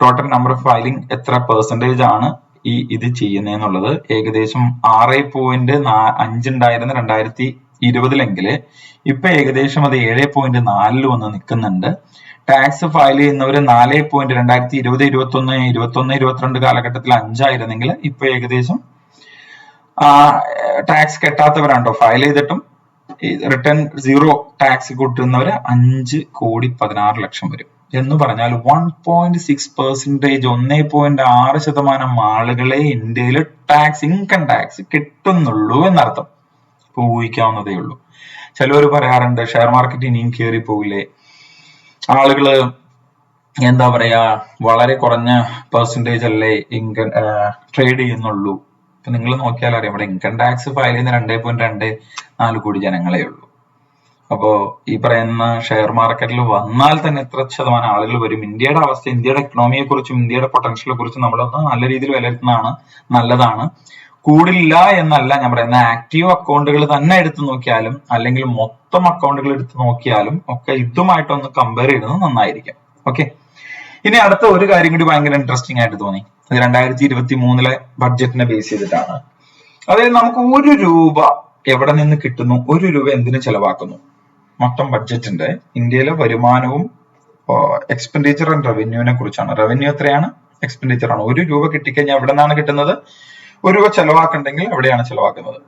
Speaker 1: total number of filing എത്ര പെർസെന്റേജ് ആണ് ഈ ഇത് ചെയ്യുന്നതെന്നുള്ളത്? ഏകദേശം ആറ് പോയിന്റ് അഞ്ചുണ്ടായിരുന്ന രണ്ടായിരത്തി ഇരുപതിലെങ്കിൽ ഇപ്പൊ ഏകദേശം അത് ഏഴ് പോയിന്റ് നാലിൽ വന്ന് നിൽക്കുന്നുണ്ട്. ടാക്സ് ഫയൽ ചെയ്യുന്നവർ നാല് പോയിന്റ് രണ്ടായിരത്തി ഇരുപത് ഇരുപത്തി ഒന്ന് ഇരുപത്തി ഒന്ന് ഇരുപത്തിരണ്ട് കാലഘട്ടത്തിൽ അഞ്ചായിരുന്നെങ്കിൽ ഇപ്പൊ ഏകദേശം ടാക്സ് കെട്ടാത്തവരാണ്ടോ ഫയൽ ചെയ്തിട്ടും റിട്ടേൺ സീറോ ടാക്സ് കൂട്ടുന്നവര് അഞ്ച് കോടി പതിനാറ് ലക്ഷം വരും. എന്ന് പറഞ്ഞാൽ വൺ പോയിന്റ് സിക്സ് പെർസെന്റേജ് ഒന്നേ പോയിന്റ് ആറ് ശതമാനം ആളുകളെ ഇന്ത്യയിൽ ടാക്സ് ഇൻകം ടാക്സ് കിട്ടുന്നുള്ളൂ എന്നർത്ഥം. ഊഹിക്കാവുന്നതേ ഉള്ളൂ. ചിലവർ പറയാറുണ്ട് ഷെയർ മാർക്കറ്റ് ഇനിയും കയറി പോകില്ലേ ആളുകൾ എന്താ പറയാ വളരെ കുറഞ്ഞ പെർസെന്റേജ് അല്ലേ ഇൻകം ട്രേഡ് ചെയ്യുന്നുള്ളൂ. ഇപ്പൊ നിങ്ങൾ നോക്കിയാൽ അറിയാം. ഇവിടെ ഇൻകം ടാക്സ് ഫയൽ ചെയ്യുന്ന രണ്ടേ പോയിന്റ് രണ്ട് നാല് കോടി ജനങ്ങളെ ഉള്ളൂ. അപ്പോ ഈ പറയുന്ന ഷെയർ മാർക്കറ്റിൽ വന്നാൽ തന്നെ എത്ര ശതമാനം ആളുകൾ വരും. ഇന്ത്യയുടെ അവസ്ഥ ഇന്ത്യയുടെ എക്കണോമിയെ കുറിച്ചും ഇന്ത്യയുടെ പൊട്ടൻഷ്യലെ കുറിച്ചും നമ്മളൊന്ന് നല്ല രീതിയിൽ വിലയിരുത്തുന്നതാണ് നല്ലതാണ്. കൂടില്ല എന്നല്ല ഞാൻ പറയുന്ന ആക്റ്റീവ് അക്കൗണ്ടുകൾ തന്നെ എടുത്തു നോക്കിയാലും അല്ലെങ്കിൽ മൊത്തം അക്കൗണ്ടുകൾ എടുത്തു നോക്കിയാലും ഒക്കെ ഇതുമായിട്ടൊന്ന് കമ്പയർ ചെയ്യുന്നത് നന്നായിരിക്കും. ഓക്കെ ഇനി അടുത്ത ഒരു കാര്യം കൂടി ഭയങ്കര ഇൻട്രസ്റ്റിംഗ് ആയിട്ട് തോന്നി. അത് രണ്ടായിരത്തി ഇരുപത്തി മൂന്നിലെ ബഡ്ജറ്റിനെ ബേസ് ചെയ്തിട്ടാണ്. അതായത് നമുക്ക് ഒരു രൂപ എവിടെ നിന്ന് കിട്ടുന്നു? ഒരു രൂപ എന്തിനു ചെലവാക്കുന്നു? മൊത്തം ബഡ്ജറ്റിന്റെ ഇന്ത്യയിലെ വരുമാനവും എക്സ്പെൻഡിച്ചർ ആൻഡ് റവന്യൂവിനെ കുറിച്ചാണ്. റവന്യൂ എത്രയാണ്? എക്സ്പെൻഡിച്ചർ ആണ്. ഒരു രൂപ കിട്ടിക്കഴിഞ്ഞാൽ എവിടെ നിന്നാണ് കിട്ടുന്നത്? ഒരു രൂപ ചെലവാക്കണ്ടെങ്കിൽ എവിടെയാണ് ചെലവാക്കുന്നത്.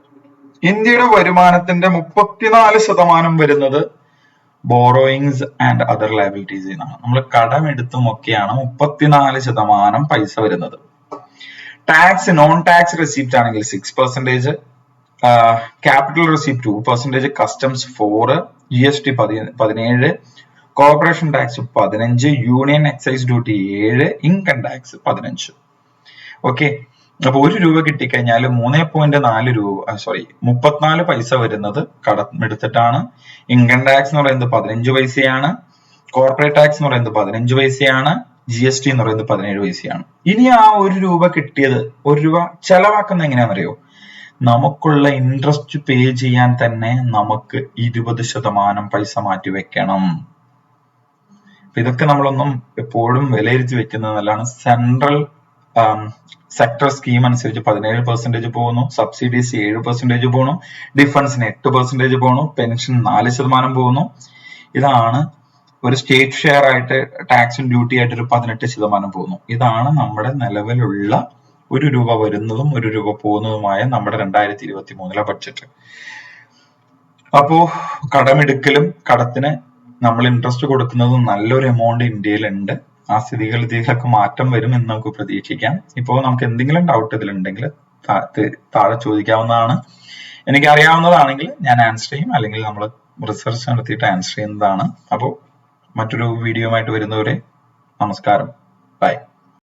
Speaker 1: ഇന്ത്യയുടെ വരുമാനത്തിന്റെ മുപ്പത്തിനാല് ശതമാനം വരുന്നത് ബോറോയിങ്സ് ആൻഡ് അതർ ലയബിലിറ്റീസ് എന്നാണ്. നമ്മൾ കടം എടുത്തുമൊക്കെയാണ് മുപ്പത്തിനാല് ശതമാനം പൈസ വരുന്നത്. ടാക്സ് നോൺ ടാക്സ് റെസിപ്റ്റ് ആണെങ്കിൽ six percentage capital receipt two percentage customs four G S T പതിനേഴ് കോർപ്പറേഷൻ ടാക്സ് പതിനഞ്ച് യൂണിയൻ എക്സൈസ് ഡ്യൂട്ടി ഏഴ് ഇൻകം ടാക്സ് പതിനഞ്ച്. ഓക്കെ അപ്പൊ ഒരു രൂപ കിട്ടിക്കഴിഞ്ഞാൽ മൂന്നേ പോയിന്റ് നാല് രൂപ സോറി മുപ്പത്തിനാല് പൈസ വരുന്നത് കടമെടുത്തിട്ടാണ് ഇൻകം ടാക്സ് എന്ന് പറയുന്നത് പതിനഞ്ച് പൈസയാണ്. കോർപ്പറേറ്റ് ടാക്സ് എന്ന് പറയുന്നത് പതിനഞ്ച് പൈസയാണ്. ജി എസ് ടി എന്ന് പറയുന്നത് പതിനേഴ് പൈസയാണ്. ഇനി ആ ഒരു രൂപ കിട്ടിയത് ഒരു രൂപ ചെലവാക്കുന്ന എങ്ങനെയാണെന്നറിയോ? നമുക്കുള്ള ഇൻട്രസ്റ്റ് പേ ചെയ്യാൻ തന്നെ നമുക്ക് ഇരുപത് ശതമാനം പൈസ മാറ്റി വെക്കണം. ഇതൊക്കെ നമ്മളൊന്നും എപ്പോഴും വിലയിരുത്തി വെക്കുന്നത് നല്ലതാണ് സെൻട്രൽ സെക്ടർ സ്കീം അനുസരിച്ച് പതിനേഴ് പെർസെന്റേജ് പോകുന്നു സബ്സിഡീസ് ഏഴ് പെർസെന്റേജ് പോകുന്നു ഡിഫൻസിന് എട്ട് പെർസെന്റേജ് പോകുന്നു പെൻഷൻ നാല് ശതമാനം പോകുന്നു. ഇതാണ് ഒരു സ്റ്റേറ്റ് ഷെയർ ആയിട്ട് ടാക്സും ഡ്യൂട്ടി ആയിട്ട് ഒരു പതിനെട്ട് ശതമാനം പോകുന്നു. ഇതാണ് നമ്മുടെ നിലവിലുള്ള ഒരു രൂപ വരുന്നതും ഒരു രൂപ പോകുന്നതുമായ നമ്മുടെ രണ്ടായിരത്തി ഇരുപത്തി മൂന്നിലെ ബഡ്ജറ്റ് അപ്പോ കടമെടുക്കലും കടത്തിന് നമ്മൾ ഇൻട്രസ്റ്റ് കൊടുക്കുന്നതും നല്ലൊരു എമൗണ്ട് ഇന്ത്യയിലുണ്ട്. ആ സ്ഥിതിഗതികളൊക്കെ മാറ്റം വരും എന്ന് നമുക്ക് പ്രതീക്ഷിക്കാം. ഇപ്പോൾ നമുക്ക് എന്തെങ്കിലും ഡൗട്ട് ഇതിലുണ്ടെങ്കിൽ താഴെ ചോദിക്കാവുന്നതാണ്. എനിക്ക് അറിയാവുന്നതാണെങ്കിൽ ഞാൻ ആൻസർ ചെയ്യും. അല്ലെങ്കിൽ നമ്മൾ റിസർച്ച് നടത്തിയിട്ട് ആൻസർ ചെയ്യുന്നതാണ്. അപ്പോൾ മറ്റൊരു വീഡിയോ ആയിട്ട് വരുന്നവരെ നമസ്കാരം. ബൈ